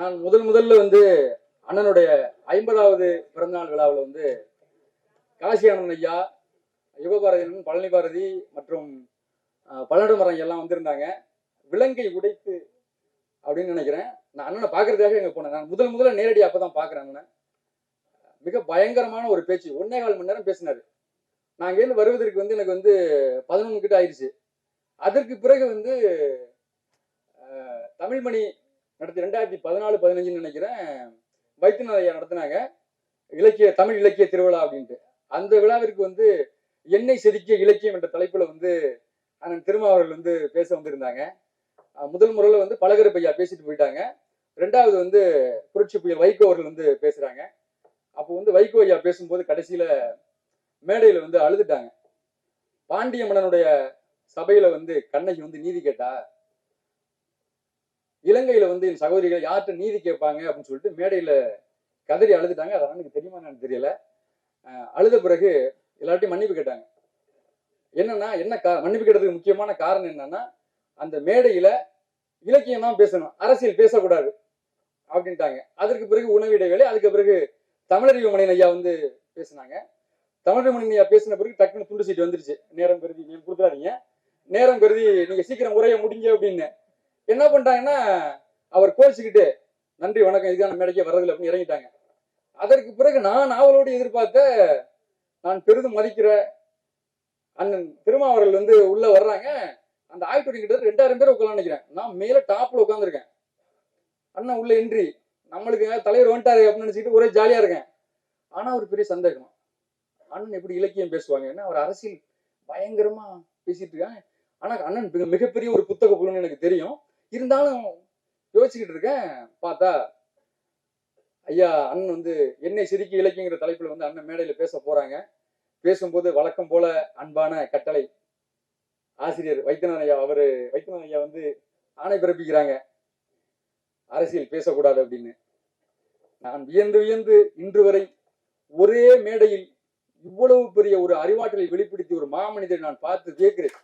நான் முதல் முதல்ல வந்து அண்ணனுடைய ஐம்பதாவது பிறந்தநாள் விழாவில் வந்து காசி அண்ணன் ஐயா யுகபாரதியன் பழனி பாரதி மற்றும் அஹ், மரம் எல்லாம் வந்திருந்தாங்க. விலங்கை உடைத்து அப்படின்னு நினைக்கிறேன். நான் அண்ணனை பார்க்கறதுக்காக எங்க போனேன். நான் முதல் முதல்ல நேரடியாக அப்பதான் பார்க்குறேன் அண்ணனை. மிக பயங்கரமான ஒரு பேச்சு. ஒன்னே கால் மணி நேரம் பேசினாரு. நான் இங்கேருந்து வருவதற்கு வந்து எனக்கு வந்து பதினொன்று கிட்ட ஆயிடுச்சு. அதற்கு பிறகு வந்து தமிழ்மணி நடத்தி ரெண்டாயிரத்தி பதினாலு பதினஞ்சுன்னு நினைக்கிறேன் வைத்தியநாத ஐயா நடத்தினாங்க. இலக்கிய தமிழ் இலக்கிய திருவிழா அப்படின்ட்டு. அந்த விழாவிற்கு வந்து எண்ணெய் செதுக்கிய இலக்கியம் என்ற தலைப்புல வந்து அண்ணன் திருமாவர்கள் வந்து பேச வந்திருந்தாங்க. முதல் முறையில் வந்து பலகரப்பு ஐயா பேசிட்டு போயிட்டாங்க. ரெண்டாவது வந்து புரட்சி புயல் வைகோ அவர்கள் வந்து பேசுறாங்க. அப்போ வந்து வைகோ ஐயா பேசும்போது கடைசியில மேடையில வந்து அழுதுட்டாங்க. பாண்டிய மன்னனுடைய சபையில வந்து கண்ணகி வந்து நீதி கேட்டா இலங்கையில வந்து என் சகோதரிகள் யார்கிட்ட நீதி கேட்பாங்க அப்படின்னு சொல்லிட்டு மேடையில கதறி அழுதுட்டாங்க. அதெல்லாம் எனக்கு தெரியுமா என்னன்னு தெரியல. அழுத பிறகு எல்லார்ட்டையும் மன்னிப்பு கேட்டாங்க. என்னன்னா என்ன கா மன்னிப்பு கேட்டதுக்கு முக்கியமான காரணம் என்னன்னா அந்த மேடையில இலக்கியம் தான் பேசணும். அரசியல் பேசக்கூடாது அப்படின்ட்டாங்க. அதற்கு பிறகு உணவு இடைவேளை அதுக்கு பிறகு தமிழறிவு ஐயா வந்து பேசினாங்க. தமிழறிவு ஐயா பேசின பிறகு டக்குன்னு துண்டு சீட்டு வந்துருச்சு. நேரம் கருதி நீங்க கொடுத்துறாதீங்க நேரம் கருதி நீங்க சீக்கிரம் உரைய முடிங்க அப்படின்னு. என்ன பண்ணிட்டாங்கன்னா அவர் கோச்சிக்கிட்டு நன்றி வணக்கம் இதுக்கான மேடைக்கே வரதில்லை அப்படின்னு இறங்கிட்டாங்க. அதற்கு பிறகு நான் நாவலோடு எதிர்பார்த்த நான் பெரிதும் மதிக்கிற அண்ணன் திருமாவர்கள் வந்து உள்ள வர்றாங்க. அந்த ஆய்வுடைய கிட்ட ரெண்டாயிரம் பேர் உட்காந்து நினைக்கிறேன். நான் மேல டாப்ல உட்காந்துருக்கேன் அண்ணன் உள்ள இன்றி நம்மளுக்கு தலைவர் வந்துட்டாரு அப்படின்னு நினைச்சிட்டு ஒரே ஜாலியா இருக்கேன். ஆனா ஒரு பெரிய சந்தேகம். அண்ணன் எப்படி இலக்கியம் பேசுவாங்க ஏன்னா அவர் அரசியல் பயங்கரமா பேசிட்டு இருக்காங்க ஆனா அண்ணன் மிக- மிகப்பெரிய ஒரு புத்தக புலன்னு எனக்கு தெரியும். இருந்தாலும் யோசிச்சுக்கிட்டு இருக்கேன். பார்த்தா ஐயா அண்ணன் வந்து என்னை சிரிக்க இலக்கியங்கிற தலைப்புல வந்து அண்ணன் மேடையில பேச போறாங்க. பேசும்போது வழக்கம் போல அன்பான கட்டளை. ஆசிரியர் வைத்தியநாதன் ஐயா அவரு வைத்தியநாதன் ஐயா வந்து ஆணை பிறப்பிக்கிறாங்க. அரசியல் பேசக்கூடாது அப்படின்னு. நான் வியந்து வியந்து இன்று வரை ஒரே மேடையில் இவ்வளவு பெரிய ஒரு அறிவாற்றலை வெளிப்படுத்தி ஒரு மாமனிதரை நான் பார்த்து கேட்கிறேன்.